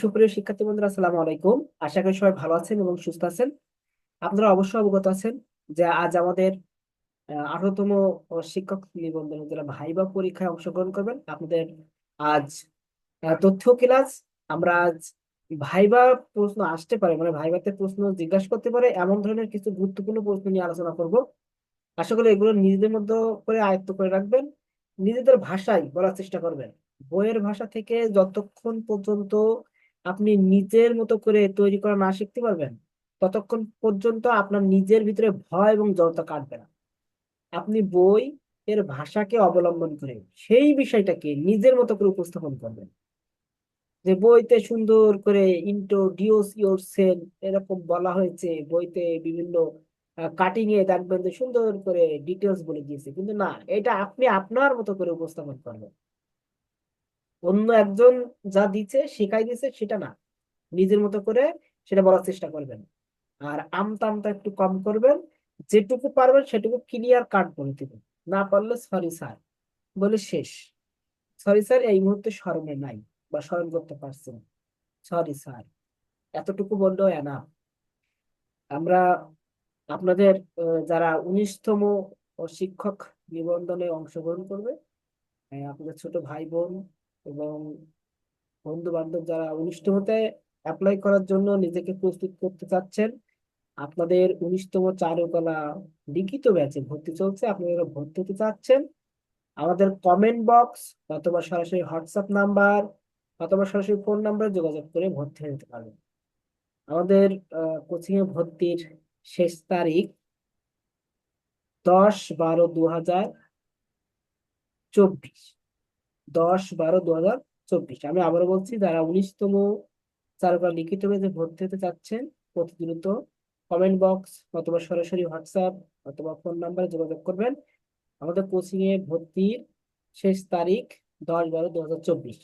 সুপ্রিয় শিক্ষার্থী বন্ধুরা, আসসালাম আলাইকুম। আশা করি সবাই ভালো আছেন এবং সুস্থ আছেন। আপনারা অবশ্যই অবগত আছেন যে আজ আমাদের আঠারোতম শিক্ষক নিবন্ধন যারা ভাইবা পরীক্ষায় অংশগ্রহণ করবেন, আপনাদের আজ তথ্য ক্লাস, আমরা আজ ভাইবা প্রশ্ন আসতে পারে মানে ভাইবাতে প্রশ্ন জিজ্ঞাসা করতে পারে, এমন ধরনের কিছু গুরুত্বপূর্ণ প্রশ্ন নিয়ে আলোচনা করব। আশা করি এগুলো নিজেদের মধ্যে করে আয়ত্ত করে রাখবেন, নিজেদের ভাষায় বলার চেষ্টা করবেন। বইয়ের ভাষা থেকে যতক্ষণ পর্যন্ত আপনি নিজের মতো করে তৈরি করা না শিখতে পারবেন, ততক্ষণ পর্যন্ত আপনার নিজের ভিতরে ভয় এবং জড়তা কাটবে না। আপনি বই এর ভাষাকে অবলম্বন করে সেই বিষয়টাকে নিজের মতো করে উপস্থাপন করবেন। যে বইতে সুন্দর করে ইন্ট্রোডিউস ইউর সেলফ এরকম বলা হয়েছে। বইতে বিভিন্ন কাটিং এ দেখবেন যে সুন্দর করে ডিটেলস বলে দিয়েছে। কিন্তু না, এটা আপনি আপনার মতো করে উপস্থাপন করবেন। অন্য একজন যা দিচ্ছে শেখাই দিচ্ছে সেটা না। নিজের মতো করে সেটা বলার চেষ্টা করবেন। আর আমতা আমতা একটু কম করবেন। যেটুকু পারবেন সেটুকু ক্লিয়ার কাট বলে দিবেন। না পারলে সরি স্যার বলে শেষ। সরি স্যার এই মুহূর্তে স্মরণে নাই বা স্মরণ করতে পারছি না। সরি স্যার এতটুকু বললেও এনা আমরা আপনাদের যারা উনিশতম শিক্ষক নিবন্ধনে অংশগ্রহণ করবে আপনাদের ছোট ভাই বোন এবং বন্ধু বান্ধব যারা উনিশতমতে অ্যাপ্লাই করার জন্য নিজেকে প্রস্তুত করতে চাচ্ছেন, আপনাদের উনিশতম চারুকলা লিখিত ব্যাচে ভর্তি চলছে, আপনারা ভর্তি হতে চাচ্ছেন, আমাদের কমেন্ট বক্স অথবা সরাসরি হোয়াটসঅ্যাপ নাম্বার অথবা সরাসরি ফোন নাম্বারে যোগাযোগ করে ভর্তি হয়ে যেতে পারবেন। আমাদের কোচিং এ ভর্তির শেষ তারিখ দশ বারো দু হাজার চব্বিশ। দশ বারো দু হাজার চব্বিশ। আমি আবারও বলছি, যারা উনিশতম চারুকলা লিখিত ব্যাচে ভর্তি হতে চাচ্ছেন প্রতিদিনত কমেন্ট বক্স অথবা সরাসরি হোয়াটসঅ্যাপ অথবা ফোন নাম্বারে যোগাযোগ করবেন। আমাদের কোচিং এ ভর্তির শেষ তারিখ দশ বারো দু হাজার চব্বিশ।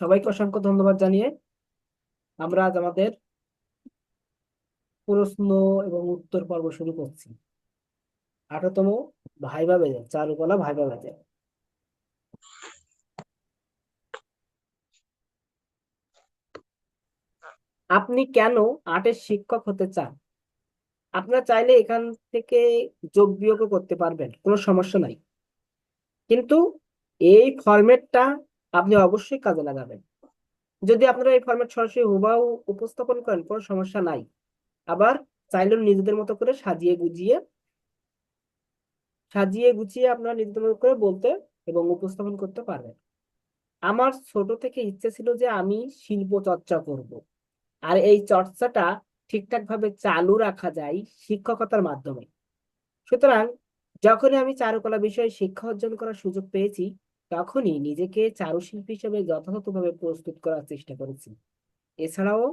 সবাইকে অসংখ্য ধন্যবাদ জানিয়ে আমরা আজ আমাদের প্রশ্ন এবং উত্তর পর্ব শুরু করছি। আঠারোতম ভাইবা বেজে চারুকলা ভাইবা বেজে আপনি কেন আর্টের শিক্ষক হতে চান? আপনারা চাইলে এখান থেকে যোগ বিয়োগও করতে পারবেন, কোনো সমস্যা নাই। কিন্তু এই ফরম্যাটটা আপনি অবশ্যই কাজে লাগাবেন। যদি আপনারা এই ফরম্যাট সরাসরি হুবাহু উপস্থাপন করেন, কোনো সমস্যা নাই। আবার চাইলেও নিজেদের মতো করে সাজিয়ে গুজিয়ে, সাজিয়ে গুছিয়ে আপনারা নিজেদের মতো করে বলতে এবং উপস্থাপন করতে পারবেন। আমার ছোট থেকে ইচ্ছে ছিল যে আমি শিল্প চর্চা করব। আর এই চর্চাটা ঠিকঠাক ভাবে চালু রাখা যায় শিক্ষকতার মাধ্যমে। সুতরাং যখনই আমি চারুকলা বিষয়ে শিক্ষা অর্জন করার সুযোগ পেয়েছি, তখনই নিজেকে চারুশিল্পী হিসেবে যথাযথভাবে প্রস্তুত করার চেষ্টা করেছি। এছাড়াও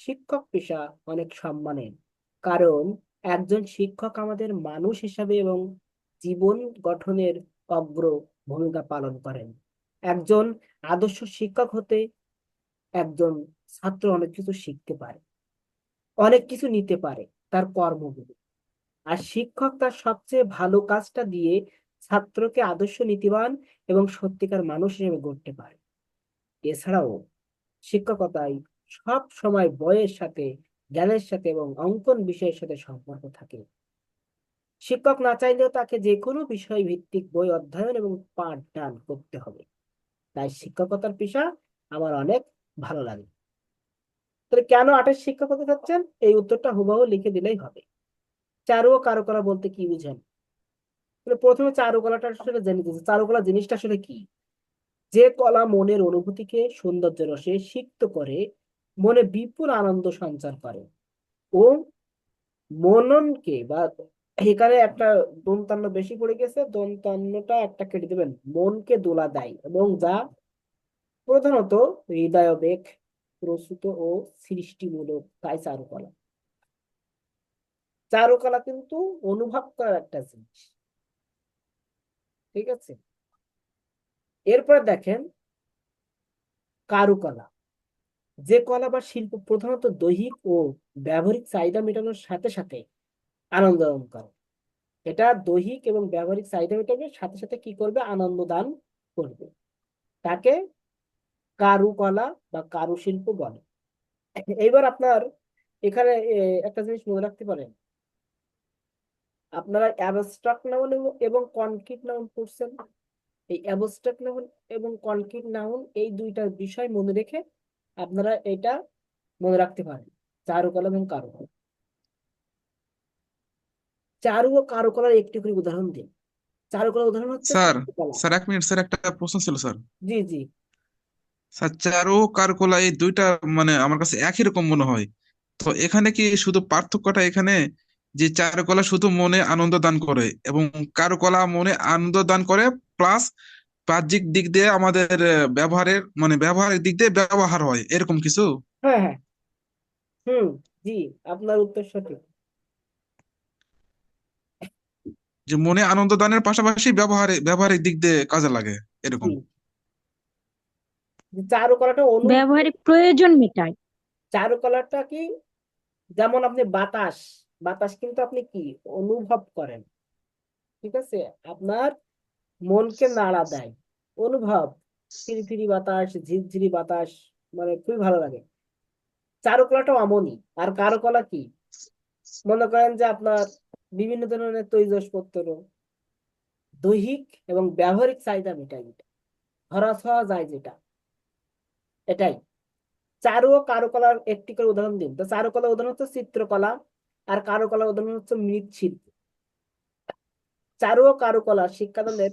শিক্ষক পেশা অনেক সম্মানের, কারণ একজন শিক্ষক আমাদের মানুষ হিসাবে এবং জীবন গঠনের অগ্র ভূমিকা পালন করেন। একজন আদর্শ শিক্ষক হতে একজন ছাত্র অনেক কিছু শিখতে পারে, অনেক কিছু নিতে পারে তার কর্মগুলো। আর শিক্ষক তার সবচেয়ে ভালো কাজটা দিয়ে ছাত্রকে আদর্শ, নীতিবান এবং সত্যিকার মানুষ হিসেবে গড়তে পারে। এছাড়াও শিক্ষকতায় সব সময় বইয়ের সাথে, জ্ঞানের সাথে এবং অঙ্কন বিষয়ের সাথে সম্পর্ক থাকে। শিক্ষক না চাইলেও তাকে যে কোনো বিষয় ভিত্তিক বই অধ্যয়ন এবং পাঠদান করতে হবে। তাই শিক্ষকতার পেশা আমার অনেক ভালো লাগে। তাহলে কেন আটের শিক্ষক হতে চাচ্ছেন এই উত্তরটা হুবহু লিখে দিলেই হবে। চারু ও কারুকলা বলতে কি বুঝেন? প্রথমে চারুকলাটা আসলে জেনে দিচ্ছে চারুকলা জিনিসটা আসলে কি? যে কলা মনের অনুভূতিকে সৌন্দর্য রসে সিক্ত করে, মনে বিপুল আনন্দ সঞ্চার করে ও মননকে বা এখানে একটা দন্তান্ন বেশি পড়ে গেছে, দন্তান্নটা একটা কেটে দেবেন। মনকে দোলা দেয় এবং যা প্রধানত হৃদয়বেগ প্রস্তুত ও সৃষ্টিমূলক তাই চারুকলা। চারুকলা কিন্তু অনুভব করার একটা জিনিস। ঠিক আছে? এরপরে দেখেন কারুকলা। যে কলা বা শিল্প প্রধানত দৈহিক ও ব্যবহারিক চাহিদা মেটানোর সাথে সাথে আনন্দ করে। এটা দৈহিক এবং ব্যবহারিক চাহিদা মেটানোর সাথে সাথে কি করবে? আনন্দ দান করবে। তাকে কারুকলা বা কারুশিল্প বলে। এইবার আপনার এখানে একটা জিনিস মনে রাখতে পারেন। আপনারা অ্যাবস্ট্রাক্ট নাউন এবং কনক্রিট নাউন পড়ছেন। এই অ্যাবস্ট্রাক্ট নাউন এবং কনক্রিট নাউন এই দুইটা বিষয় মনে রেখে আপনারা এটা মনে রাখতে পারেন। চারুকলা এবং কারুকলা চারু ও কারুকলার একটি করে উদাহরণ দিন। চারুকলার উদাহরণ হচ্ছে স্যার স্যার এক মিনিট স্যার একটা প্রশ্ন ছিল স্যার। জি জি। স্যার চারু কারুকলা এই দুইটা মানে আমার কাছে একই রকম মনে হয়। তো এখানে কি শুধু পার্থক্যটা এখানে? যে চারুকলা শুধু মনে আনন্দ দান করে এবং কারুকলা মনে আনন্দ দান করে প্লাস বাহ্যিক দিক দিয়ে আমাদের ব্যবহারের মানে ব্যবহারের দিক দিয়ে ব্যবহার হয় এরকম কিছু? হ্যাঁ হ্যাঁ। হুম জি আপনার উত্তর সঠিক। যে মনে আনন্দ দানের পাশাপাশি ব্যবহারে ব্যবহারিক দিক দিয়ে কাজে লাগে এরকম। চারুকলাটা অনু ব্যবহারিক প্রয়োজন মেটায়। চারুকলাটা কি? যেমন আপনি বাতাস বাতাস কিন্তু আপনি কি? অনুভব করেন। ঠিক আছে? আপনার মনকে নাড়া দেয়। অনুভব। ফিরি বাতাস ঝিরঝিরি বাতাস মানে খুবই ভালো লাগে। চারুকলাটা অমনই আর কারুকলা কি? মনে করেন যে আপনার বিভিন্ন ধরনের তৈজসপত্র দৈহিক এবং ব্যবহারিক চাহিদা মেটায় এটা ধরা ছোঁয়া যায় যেটা। এটাই। চারু ও কারুকলার একটি করে উদাহরণ দিন। তো চারুকলার উদাহরণ হচ্ছে চিত্রকলা, আর কারুকলার উদাহরণ হচ্ছে মৃৎশিল্প। চারু ও কারুকলা শিক্ষাদানের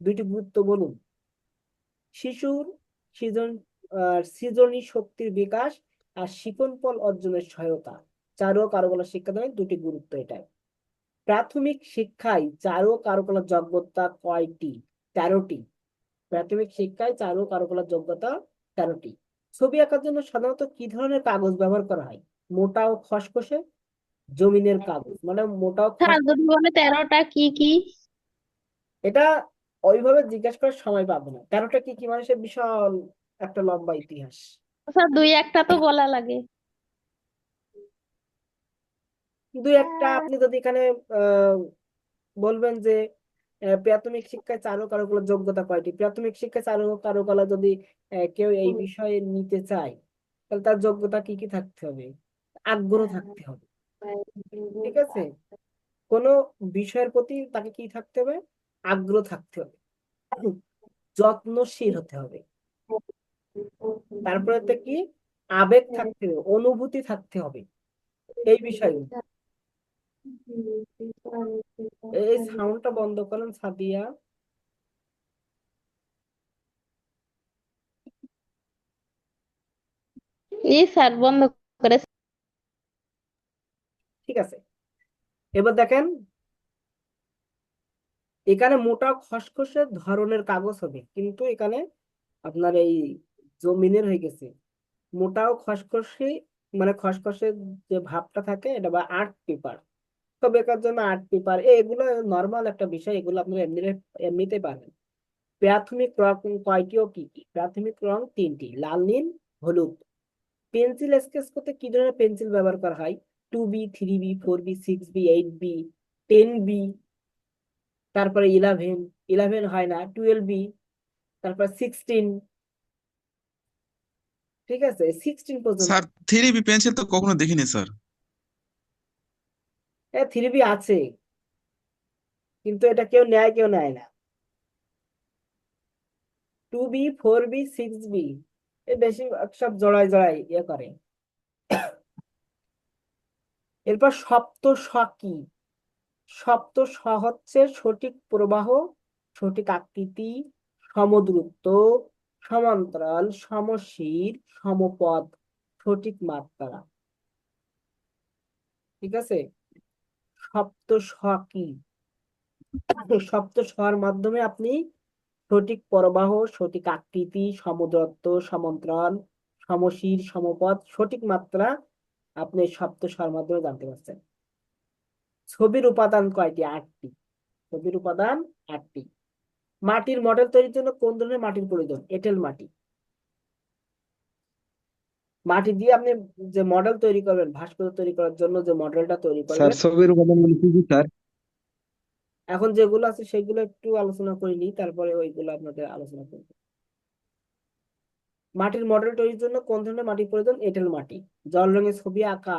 দুইটি গুরুত্ব বলুন। শিশুর সৃজন সৃজনী শক্তির বিকাশ আর শিকনফল অর্জনের সহায়তা। চারু ও কারুকলা শিক্ষাদানের দুটি গুরুত্ব এটাই। প্রাথমিক শিক্ষায় চারু ও কারুকলার যোগ্যতা কয়টি? তেরোটি। প্রাথমিক শিক্ষায় চারু ও কারুকলার যোগ্যতা তেরোটি ছবি আঁকার জন্য সাধারণত কি ধরনের কাগজ ব্যবহার করা হয়? মোটা ও খসখসে? জমিনের কাগজ মানে মোটা ও তেরোটা কি কি? এটা ওইভাবে জিজ্ঞাসা করার সময় পাবো না। তেরোটা কি কি মানুষের বিশাল একটা লম্বা ইতিহাস। স্যার দুই একটা তো বলা লাগে। দুই একটা আপনি যদি এখানে আহ, বলবেন যে প্রাথমিক শিক্ষায় চারু কারুকলার যোগ্যতা কয়টি? প্রাথমিক শিক্ষায় চারু কারুকলা যদি কেউ এই বিষয়ে নিতে চায় তাহলে তার যোগ্যতা কি কি থাকতে হবে? আগ্রহ থাকতে হবে। ঠিক আছে? কোনো বিষয়ের প্রতি তাকে কি থাকতে হবে? আগ্রহ থাকতে হবে। যত্নশীল হতে হবে। তারপরে কি? আবেগ থাকতে হবে অনুভূতি থাকতে হবে। এই বিষয়গুলো। এই সাউন্ডটা বন্ধ করেন সাদিয়া। জি স্যার বন্ধ করে ঠিক আছে। এবার দেখেন এখানে মোটা খসখসে ধরনের কাগজ হবে কিন্তু এখানে আপনার এই জমিনের হয়ে গেছে। মোটাও খসখসে মানে খসখসে যে ভাবটা থাকে এটা বা আর্ট পেপার। বেকার জন্য আর্ট পেপার এগুলো নর্মাল একটা বিষয়, এগুলো আপনারা এমনি এমনিতে পারবেন প্রাথমিক রং কয়টি ও কি কি? প্রাথমিক রং তিনটি, লাল, নীল, হলুদ। পেন্সিল স্কেচ করতে কি ধরনের পেন্সিল ব্যবহার করা হয়? Two B three B four B six B eight B ten B তারপরে ইলেভেন ইলেভেন হয় না টুয়েলভ বি তারপর সিক্সটিন ঠিক আছে সিক্সটিন পর্যন্ত। স্যার থ্রি বি পেন্সিল তো কখনো দেখিনি, স্যার। হ্যাঁ থ্রি বি আছে। কিন্তু এটা কেউ নেয় কেউ নেয় না। Two B four B six B বেশি সব জড়াই জড়াই ইয়ে করে। এরপর সপ্ত স কি সপ্ত স হচ্ছে সঠিক প্রবাহ, সঠিক আকৃতি, সমদূরত্ব, সমান্তরাল, সমশীর সমপদ সঠিক মাত্রা। ঠিক আছে? সপ্ত স কি? সপ্ত স্বর মাধ্যমে আপনি সঠিক প্রবাহ, সঠিক আকৃতি সমদূরত্ব সমন্ত্রণ, সমশীর সমপদ সঠিক মাত্রা আপনি সপ্ত স্বর মাধ্যমে জানতে পারছেন। ছবির উপাদান কয়টি? আটটি। ছবির উপাদান আটটি। মাটির মডেল তৈরির জন্য কোন ধরনের মাটির প্রয়োজন? এঁটেল মাটি। মাটি দিয়ে আপনি যে মডেল তৈরি করবেন ভাস্কর্য তৈরি করার জন্য যে মডেলটা তৈরি স্যার করবেন ছবির উপাদানগুলো কি কি স্যার? এখন যেগুলো আছে সেগুলো একটু আলোচনা করে নিই তারপরে ওইগুলো আপনাদের আলোচনা করব। মাটির মডেল তৈরির জন্য কোন ধরনের মাটি প্রয়োজন? এঁটেল মাটি। জল রঙের ছবি আঁকা।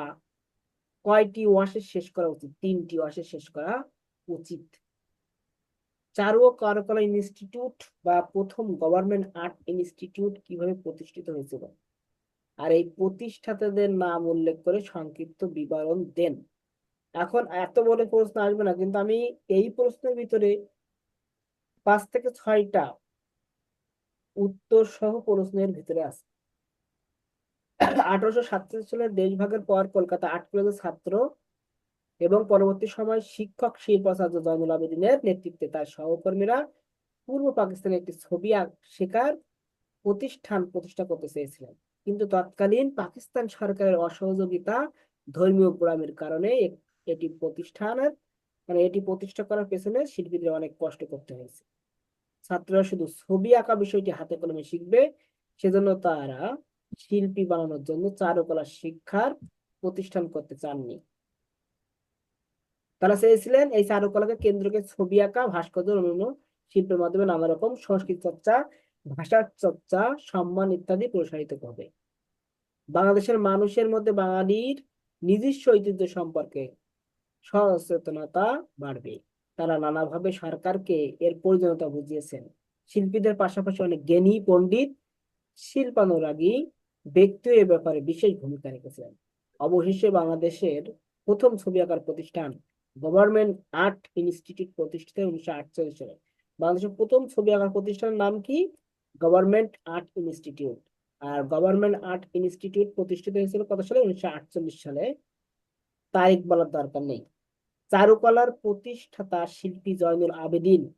কয়টি ওয়াশে শেষ করা উচিত? তিনটি ওয়াশে শেষ করা উচিত। চারু ও কারুকলা ইনস্টিটিউট বা প্রথম গভর্নমেন্ট আর্ট ইনস্টিটিউট কীভাবে প্রতিষ্ঠিত হয়েছিল? আর এই প্রতিষ্ঠাতাদের নাম উল্লেখ করে সংক্ষিপ্ত বিবরণ দেন। এখন এত বড় প্রশ্ন আসবে না, কিন্তু আমি এই প্রশ্নের ভিতরে পাঁচ থেকে ছয়টা উত্তর সহ প্রশ্নের ভিতরে আছে। আঠারোশো সাতচল্লিশ সালের দেশভাগের পর কলকাতা আর্ট কলেজের ছাত্র এবং পরবর্তী সময় শিক্ষক শিল্পাচার্য জয়নুল আবেদিনের নেতৃত্বে তার সহকর্মীরা পূর্ব পাকিস্তানে একটি ছবি শেখার প্রতিষ্ঠান প্রতিষ্ঠা করতে চেয়েছিলেন। কিন্তু তৎকালীন পাকিস্তান সরকারের অসহযোগিতা ধর্মীয় গোড়ামির কারণে এটি প্রতিষ্ঠানের মানে এটি প্রতিষ্ঠা করার পেছনে শিল্পীদের অনেক কষ্ট করতে হয়েছে। ছাত্ররা শুধু ছবি আঁকা বিষয়টি হাতে কলমে শিখবে, সেজন্য তারা শিল্পী বানানোর জন্য চারুকলা শিক্ষার প্রতিষ্ঠান করতে চাননি। তারা চেয়েছিলেন এই চারুকলাকে কেন্দ্রকে ছবি আঁকা, ভাস্কর্য অন্যান্য শিল্পের মাধ্যমে নানা রকম সংস্কৃতি চর্চা ভাষার চর্চা সম্মান ইত্যাদি প্রসারিত হবে বাংলাদেশের মানুষের মধ্যে বাঙালির নিজস্ব ঐতিহ্য সম্পর্কে সচেতনতা বাড়বে। তারা নানাভাবে সরকারকে এর প্রয়োজনীয়তা বুঝিয়েছেন। শিল্পীদের পাশাপাশি অনেক জ্ঞানী, পণ্ডিত, শিল্পানুরাগী ব্যক্তিও এ ব্যাপারে বিশেষ ভূমিকা রেখেছেন। অবশেষে বাংলাদেশের প্রথম ছবি আঁকার প্রতিষ্ঠান গভর্নমেন্ট আর্ট ইনস্টিটিউট প্রতিষ্ঠিত উনিশশো আটচল্লিশ সালে। বাংলাদেশের প্রথম ছবি আঁকার প্রতিষ্ঠানের নাম কি? Government art institute. আর গভর্নমেন্ট আর্ট ইনস্টিটিউট প্রতিষ্ঠিত হয়েছিল কত সালে? উনিশশো আটচল্লিশ সালে। তারিখ বলার দরকার নেই। চারুকলার প্রতিষ্ঠাতা শিল্পী জয়নুল আবেদিন।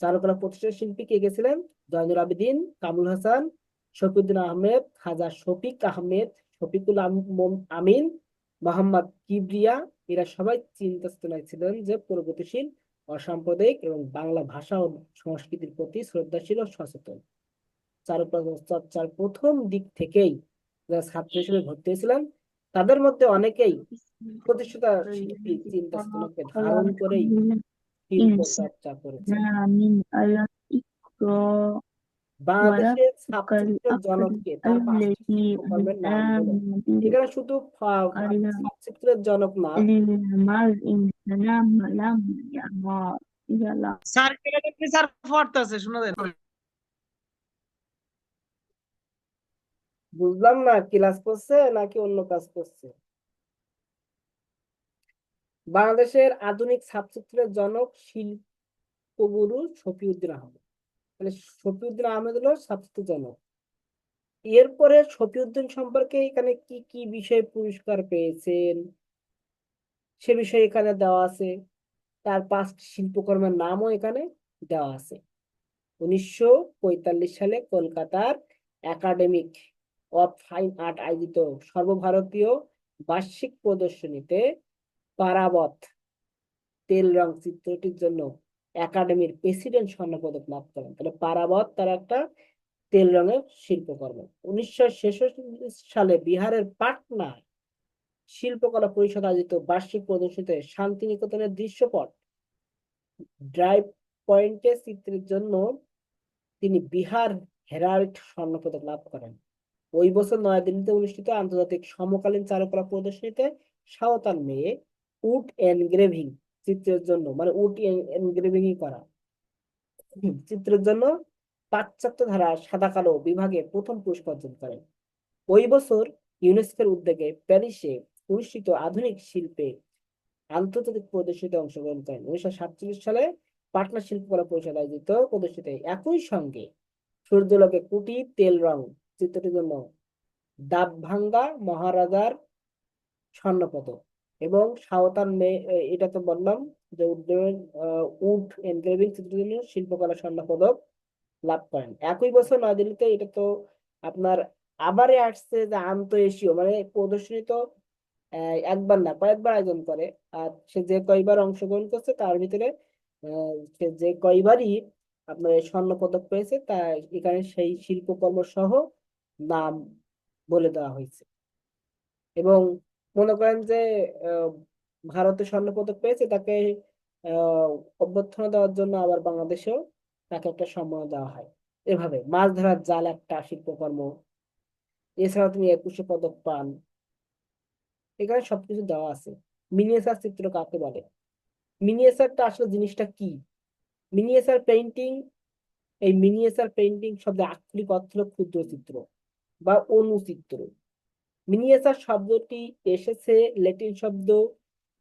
চারুকলা প্রতিষ্ঠাতা শিল্পী কে গেছিলেন জয়নুল আবেদিন, কামরুল হাসান, শফিউদ্দিন আহমেদ খাজা শফিক আহমেদ, শফিকুল আম- আমিন, মোহাম্মদ কিবরিয়া। এরা সবাই চিন্তা চেতনায় ছিলেন যে প্রগতিশীল, অসাম্প্রদায়িক এবং বাংলা ভাষা ও সংস্কৃতির প্রতি শ্রদ্ধাশীল ও সচেতন। চারু চর্চার প্রথম দিক থেকেই যারা ছাত্র হিসেবে ভর্তি হয়েছিলেন তাদের মধ্যে অনেকেই প্রতিষ্ঠাতা চিন্তা ধারণ করেই চর্চা এখানে শুধু জনক না। বুঝলাম না ক্লাস করছে নাকি অন্য কাজ করছে? বাংলাদেশের আধুনিক ছাপচিত্রের জনক শিল্পগুরু শফিউদ্দিন আহমেদ। মানে শফিউদ্দিন আহমেদ হলো ছাপচিত্রের জনক। এরপরে শফিউদ্দিন সম্পর্কে এখানে কি কি বিষয়ে পুরস্কার পেয়েছেন? সে বিষয়ে এখানে দেওয়া আছে। তার পাঁচটি শিল্পকর্মের নামও এখানে দেওয়া আছে। উনিশশো পঁয়তাল্লিশ সালে কলকাতার একাডেমিক অফ ফাইন আর্ট আয়োজিত সর্বভারতীয় বার্ষিক প্রদর্শনীতে পারাবত তেল রং চিত্রটির জন্য একাডেমির প্রেসিডেন্ট স্বর্ণপদক লাভ করেন। তাহলে পারাবত তার একটা তেল রঙের শিল্পকর্ম। উনিশশো ছেষট্টি সালে বিহারের পাটনায় শিল্পকলা পরিষদ আয়োজিত বার্ষিক প্রদর্শনীতে শান্তিনিকেতনের দৃশ্যপট ড্রাইভ পয়েন্টের চিত্রের জন্য তিনি বিহার হেরাল্ড স্বর্ণপদক লাভ করেন। ওই বছর নয়াদিল্লিতে অনুষ্ঠিত আন্তর্জাতিক সমকালীন চারুকলা প্রদর্শনীতে সাঁওতাল মেয়ে উড এনগ্রেভিং চিত্রের জন্য মানে উড এনগ্রেভিং করা। চিত্রের জন্য পাশ্চাত্য ধারা সাদা কালো বিভাগে প্রথম পুরস্কার অর্জন করেন ওই বছর ইউনেস্কোর উদ্যোগে প্যারিসে অনুষ্ঠিত আধুনিক শিল্পে আন্তর্জাতিক প্রদর্শনীতে অংশগ্রহণ করেন। উনিশশো সাতচল্লিশ সালে পাটনা শিল্পকলা পরিষদ আয়োজিত প্রদর্শনীতে একই সঙ্গে সূর্যলোকে কুটি তেল রং চিত্রটির জন্য ডাবভাঙ্গা মহারাজার স্বর্ণপদক এবং সাঁওতাল মেয়ে এটা তো বললাম যে উড্ডয়ন উড এনগ্রেভিং চিত্রের জন্য শিল্পকলা স্বর্ণপদক লাভ করেন। একই বছর নয়াদিল্লিতে এটা তো আপনার আবারে আসছে যে আন্ত এশীয় মানে প্রদর্শনী তো একবার না, কয়েকবার আয়োজন করে। আর সে যে কয়বার অংশগ্রহণ করছে তার ভিতরে সে যে কয়বারই আপনার স্বর্ণ পদক পেয়েছে তা এখানে সেই শিল্পকর্ম সহ নাম বলে দেওয়া হয়েছে। এবং মনে করেন যে ভারতে স্বর্ণ পদক পেয়েছে, তাকে অভ্যর্থনা দেওয়ার জন্য আবার বাংলাদেশেও তাকে একটা সম্মান দেওয়া হয়। এভাবে মাছ ধরার জাল একটা শিল্পকর্ম। এছাড়া তিনি একুশে পদক পান। এখানে সবকিছু দেওয়া আছে। মিনিয়েচার চিত্র কাকে বলে? মিনিয়েচারটা আসলে জিনিসটা কি? মিনিয়েচার পেইন্টিং, এই মিনিয়েচার পেইন্টিং শব্দের আক্ষরিক অর্থ ক্ষুদ্র চিত্র। বা অনুচিত্র। মিনিয়েচার শব্দটি এসেছে ল্যাটিন শব্দ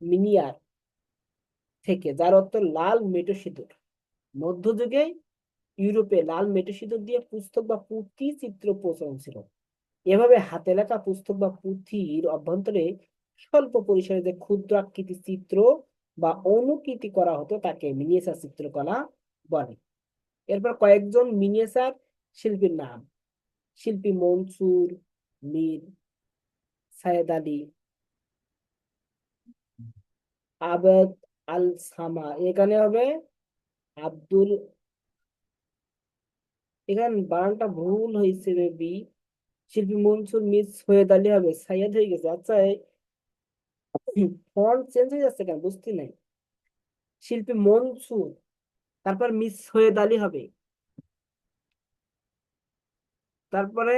মিনিয়ার থেকে, যার অর্থ লাল মেটো সিঁদুর। মধ্যযুগে ইউরোপে লাল মেটো সিঁদুর দিয়ে পুস্তক বা পুঁথি চিত্র প্রচলন ছিল। এভাবে হাতে লেখা পুস্তক বা পুঁথির অভ্যন্তরে স্বল্প পরিসরে যে ক্ষুদ্র আকৃতি চিত্র বা অনুকৃতি করা হতো, তাকে মিনিয়েচার চিত্রকলা বলে। এরপর কয়েকজন মিনিয়েচার শিল্পীর নাম। শিল্পী মনসুর মীর, সায়েদ আলী, আবেদ আল সামা। এখানে হবে আব্দুল, এখানে বানানটা ভুল হয়েছে মেবি শিল্পী মনসুর মিস সৈয়দ আলী হবে। সাইয়েদ হয়ে গেছে। আচ্ছা ফন্ট চেঞ্জ হয়ে যাচ্ছে কেন? বুঝতে নাই। শিল্পী মনসুর, তারপর মিস সৈয়দ আলী হবে। তারপরে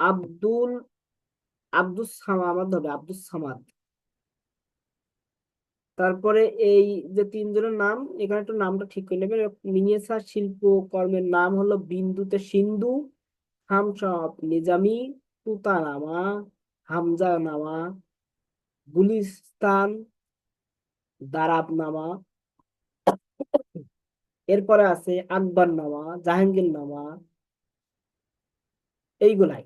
আব্দুল, আব্দুস সামাদ হবে আব্দুস সামাদ। তারপরে এই যে তিনজনের নাম, এখানে একটু নামটা ঠিক করে নেবেন। মিনিয়েচার শিল্প কর্মের নাম হলো বিন্দুতে সিন্ধু হামশাপ নিজামি, তুতানামা হামজা নামা গুলিস্তান দারাব নামা এরপরে আছে আকবর নামা, জাহাঙ্গীর নামা, এইগুলাই।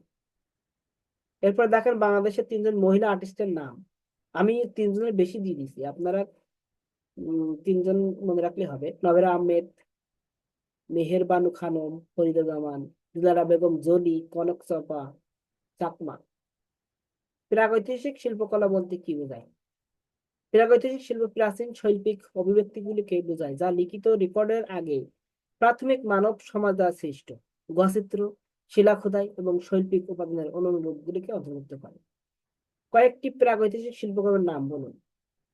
এরপর দেখেন বাংলাদেশের তিনজন মহিলা আর্টিস্টের নাম। আমি তিনজনের বেশি দিয়ে দিছি, আপনারা তিনজন মনে রাখলে হবে। নবেরা আহমেদ, মেহের বানু খানম ফরিদা জামান দিলারা বেগম, জলি, কনক চাপা চাকমা। প্রাগৈতিহাসিক শিল্পকলা বলতে কি বোঝায়? প্রাগৈতিহাসিক শিল্প প্রাচীন শৈল্পিক অভিব্যক্তিগুলিকে বোঝায়, যা লিখিত রেকর্ডের আগে প্রাথমিক মানব সমাজ দ্বারা সৃষ্ট। গচিত্র শিলা খোদাই এবং শৈল্পিক উপাদানের অনুরূপগুলিকে অন্তর্ভুক্ত করে। কয়েকটি প্রাগৈতিহাসিক শিল্পকর্মের নাম বলুন।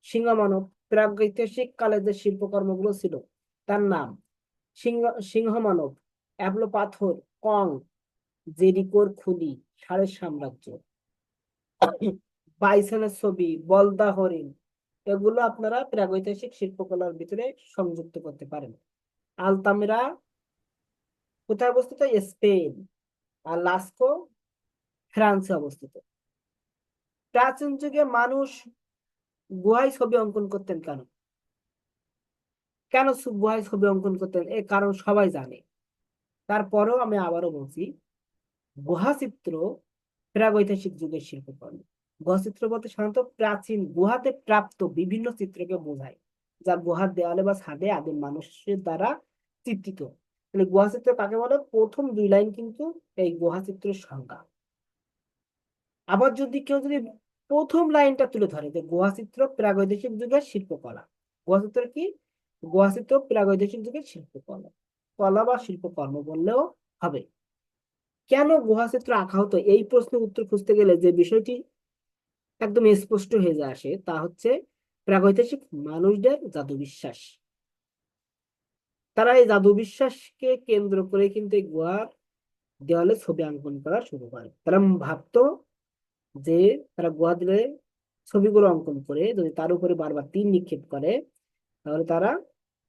সিংহ মানব প্রাগৈতিহাসিক কালে যে শিল্পকর্মগুলো ছিল, তার নাম সিংহ সিংহ মানব অ্যাবলো পাথর কং, জেরিকোর খুলি ষাঁড়ের সাম্রাজ্য। বাইসনের ছবি, বলদা হরিণ এগুলো আপনারা প্রাগৈতিহাসিক শিল্পকলার ভিতরে সংযুক্ত করতে পারেন। আলতামিরা কোথায় অবস্থিত? স্পেন। আর লাস্কো, ফ্রান্সে অবস্থিত। প্রাচীন যুগে মানুষ গুহায় ছবি অঙ্কন করতেন কেন? কেন গুহায় ছবি অঙ্কন করতেন? এ কারণ সবাই জানে। তারপরেও আমি আবারও বলছি গুহা চিত্র প্রাগৈতিহাসিক যুগের শিল্পকর্ম। গুহা চিত্র বলতে সাধারণত প্রাচীন, গুহাতে প্রাপ্ত বিভিন্ন চিত্রকে বোঝায়, যা গুহার দেওয়ালে বা ছাদে আদিম মানুষের দ্বারা চিত্রিত। তাহলে গুহা চিত্র কাকে বলে? প্রথম দুই লাইন কিন্তু এই গুহা চিত্রের সংজ্ঞা। আবার যদি কেউ যদি প্রথম লাইনটা তুলে ধরে যে গুহা চিত্র প্রাগৈতিহাসিক যুগের শিল্পকলা, গুহা চিত্র কি? গুহা চিত্র প্রাগৈতিহাসিক যুগের শিল্পকলা, কলা বা শিল্পকর্ম বললেও হবে। কেন গুহা চিত্র আঁকা হতো? এই প্রশ্নের উত্তর খুঁজতে গেলে যে বিষয়টি একদম স্পষ্ট হয়ে যায় আসে। তা হচ্ছে প্রাগৈতিহাসিক মানুষদের জাদু বিশ্বাস। তারা এই জাদু বিশ্বাসকে কেন্দ্র করে কিন্তু গুহার দেওয়ালে ছবি অঙ্কন করা শুরু করে। তারা ভাবতো যে তারা গুহা দিলে ছবিগুলো অঙ্কন করে, যদি তার উপরে বারবার তিন নিক্ষেপ করে, তাহলে তারা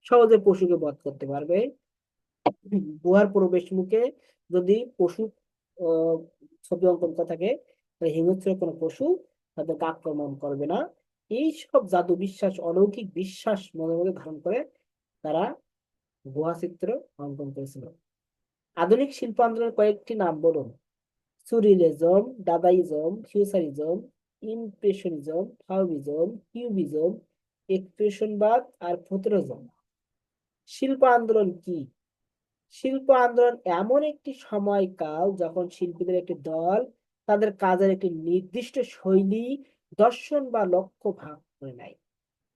সহজে পশুকে বধ করতে পারবে। গুহার প্রবেশ মুখে যদি পশু ছবি অঙ্কন করা থাকে, তাহলে হিংস্র কোনো পশু তাদেরকে আক্রমণ করবে না। এই সব জাদু বিশ্বাস, অলৌকিক বিশ্বাস মনে মনে ধারণ করে তারা গুহা চিত্র অঙ্কন করেছিল। আধুনিক শিল্প আন্দোলনের কয়েকটি নাম বলুন। সুরিলিজম, দাদাইজম, ফিউচারিজম, ইমপ্রেশনিজম ফাউবিজম কিউবিজম, এক্সপ্রেশনবাদ আর ফুতুরিজম শিল্প আন্দোলন কি? শিল্প আন্দোলন এমন একটি সময়কাল যখন শিল্পীদের একটি দল তাদের কাজের একটি নির্দিষ্ট শৈলী, দর্শন বা লক্ষ্য ভাগ করে নেয়।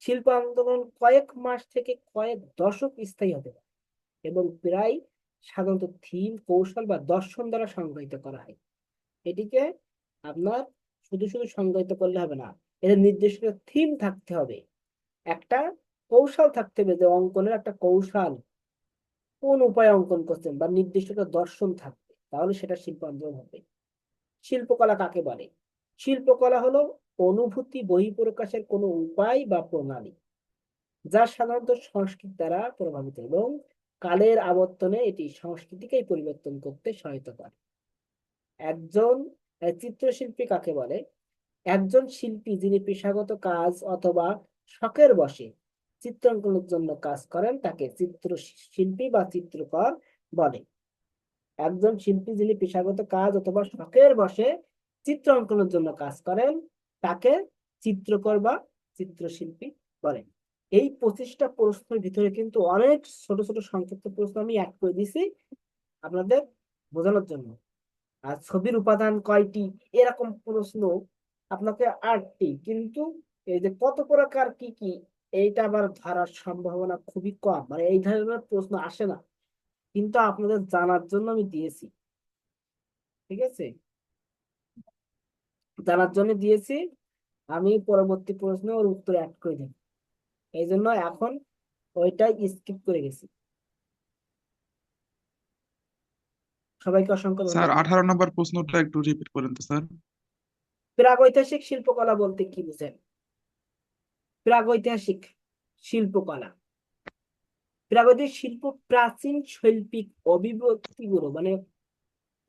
শিল্প আন্দোলন কয়েক মাস থেকে কয়েক দশক স্থায়ী হতে পারে এবং প্রায় সাধারণত থিম, কৌশল বা দর্শন দ্বারা সংজ্ঞায়িত করা হয়। এটিকে আপনার শুধু শুধু সংজ্ঞায়িত করলে হবে না, এদের নির্দিষ্ট থিম থাকতে হবে। একটা কৌশল থাকতে হবে যে অঙ্কনের একটা কৌশল কোন উপায়ে অঙ্কন করছেন বা নির্দিষ্ট দর্শন থাকবে, তাহলে সেটা শিল্পাঞ্জন হবে। শিল্পকলা কাকে বলে? শিল্পকলা হলো অনুভূতি বহিঃপ্রকাশের কোনো উপায় বা প্রণালী যা সাধারণত সংস্কৃতি দ্বারা প্রভাবিত এবং কালের আবর্তনে এটি সংস্কৃতিকেই পরিবর্তন করতে সহায়তা করে। একজন চিত্রশিল্পী কাকে বলে? একজন শিল্পী যিনি পেশাগত কাজ অথবা শখের বশে চিত্রাঙ্কনের জন্য কাজ করেন, তাকে চিত্র শিল্পী বা চিত্রকর বলে। একজন শিল্পী যিনি পেশাগত কাজ অথবা শখের বশে চিত্র অঙ্কনের জন্য কাজ করেন, তাকে চিত্রকর বা চিত্রশিল্পী বলেন। এই পঁচিশটা প্রশ্নের ভিতরে কিন্তু অনেক ছোট ছোট সংক্ষিপ্ত প্রশ্ন আমি অ্যাড করে দিছি আপনাদের বোঝানোর জন্য। আর ছবির উপাদান কয়টি? এরকম প্রশ্ন আপনাকে আটটি, কিন্তু এই যে কত প্রকার কি কি, এইটা আবার ধরার সম্ভাবনা খুবই কম। মানে এই ধরনের প্রশ্ন আসে না। কিন্তু আপনাদের জানার জন্য আমি দিয়েছি। ঠিক আছে? জানার জন্য দিয়েছি। আমি পরবর্তী প্রশ্ন ওর উত্তর অ্যাড করে দেব। এই জন্য এখন ওইটাই স্কিপ করে গেছি। সবাইকে অসংখ্য স্যার আঠারো নম্বর প্রশ্নটা একটু রিপিট করেন তো স্যার। প্রাগৈতিহাসিক শিল্পকলা বলতে কি বুঝেন? প্রাগৈতিহাসিক শিল্পকলা। প্রাগৈতিক শিল্প প্রাচীন শৈল্পিক অভিব্যক্তিগুলো মানে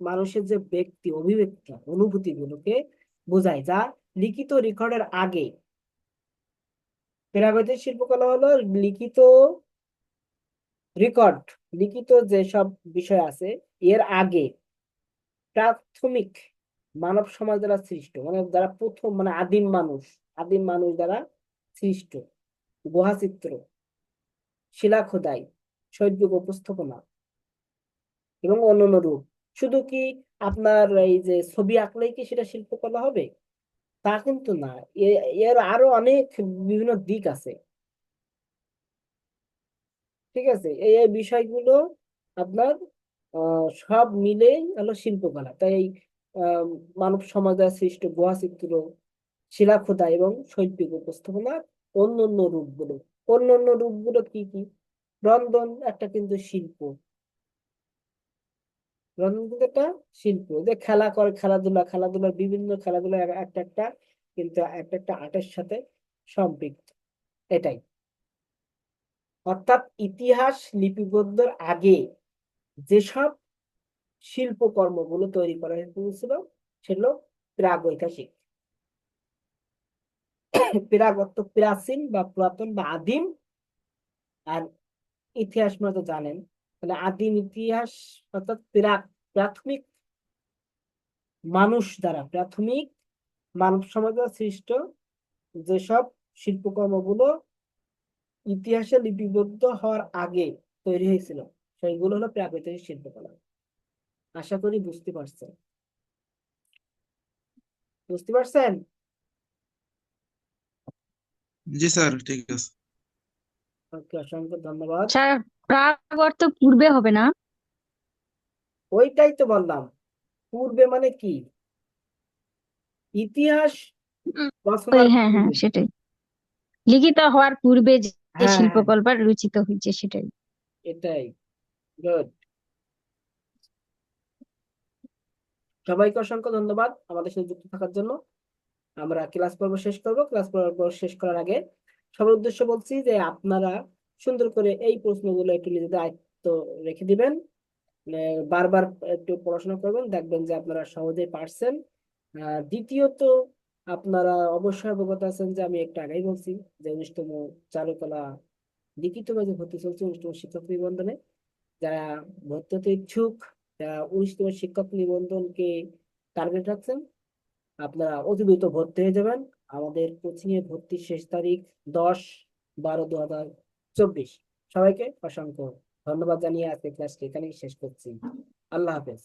মানুষের যে ব্যক্তি, অভিব্যক্তি অনুভূতি গুলোকে বোঝায়, যা লিখিত রেকর্ডের আগে। প্রাগৈতিক শিল্পকলা হলো লিখিত রেকর্ড লিখিত যেসব বিষয় আছে, এর আগে প্রাথমিক মানব সমাজ দ্বারা সৃষ্ট মানে যারা প্রথম মানে আদিম মানুষ আদিম মানুষ দ্বারা সৃষ্ট গুহাচিত্র শিলা খোদাই শৈল্পিক উপস্থাপনা এবং অন্যান্য রূপ। শুধু কি আপনার এই যে ছবি আঁকলেই কি সেটা শিল্পকলা হবে? তা কিন্তু না। এর আরও অনেক বিভিন্ন দিক আছে। ঠিক আছে? এই বিষয়গুলো আপনার সব মিলেই হলো শিল্পকলা তাই মানব সমাজ সৃষ্ট গুহাচিত্র শিলা খোদাই এবং শৈল্পিক উপস্থাপনার অন্য অন্য রূপগুলো। অন্যান্য রূপগুলো কি কি? রন্ধন একটা কিন্তু শিল্প। রন্ধন কিন্তু একটা শিল্প। যে খেলা করে খেলাধুলা, খেলাধুলার বিভিন্ন খেলাধুলা একটা একটা কিন্তু একটা একটা আর্টের সাথে সম্পৃক্ত। এটাই। অর্থাৎ ইতিহাস লিপিবদ্ধর আগে যেসব শিল্পকর্মগুলো তৈরি করা হয়েছিল, সেগুলো প্রাগৈতিহাসিক। প্রাগত প্রাচীন বা পুরাতন বা আদিম, আর ইতিহাস মানে তো জানেন। তাহলে আদিম ইতিহাস অর্থাৎ প্রাক প্রাথমিক মানুষ দ্বারা, প্রাথমিক মানব সমাজ সৃষ্ট যেসব শিল্পকর্মগুলো ইতিহাসে লিপিবদ্ধ হওয়ার আগে তৈরি হয়েছিল, সেইগুলো হলো প্রাগৈতিহাসিক শিল্পকলা। আশা করি বুঝতে পারছেন। বুঝতে পারছেন? জি স্যার ঠিক আছে। ওকে অসংখ্য ধন্যবাদ। স্যার প্রাগ অর্থ পূর্বে হবে না? ওইটাই তো বললাম। পূর্বে মানে কি? ইতিহাস রচনার হ্যাঁ হ্যাঁ পূর্বে। সেটাই। লিখিত হওয়ার পূর্বে যে যে হ্যাঁ। শিল্পকল্প রচিত হয়েছে সেটাই। এটাই। গুড। সবাইকে অসংখ্য ধন্যবাদ আমাদের সাথে যুক্ত থাকার জন্য। আমরা ক্লাস পর্ব শেষ করব। ক্লাস পর্ব শেষ করার আগে সবার উদ্দেশ্য বলছি যে আপনারা সুন্দর করে এই প্রশ্নগুলো একটু নিজেদের আয়ত্ত রেখে দিবেন। মানে বারবার একটু পড়াশোনা করবেন, দেখবেন যে আপনারা সহজেই পারছেন। দ্বিতীয়ত, আপনারা অবশ্যই অবগত আছেন যে আমি একটু আগেই বলছি যে উনিশতম চারুকলা লিখিত কাজে ভর্তি চলছে উনিশতম শিক্ষক নিবন্ধনে, যারা ভর্তি হতে ইচ্ছুক, যারা উনিশতম শিক্ষক নিবন্ধনকে টার্গেট রাখছেন আপনারা অতি ভর্তি হয়ে যাবেন। আমাদের কোচিং এ ভর্তির শেষ তারিখ দশ বারো দু হাজার চব্বিশ। সবাইকে অসংখ্য ধন্যবাদ জানিয়ে আজকে ক্লাসটি এখানেই শেষ করছি। আল্লাহ হাফেজ।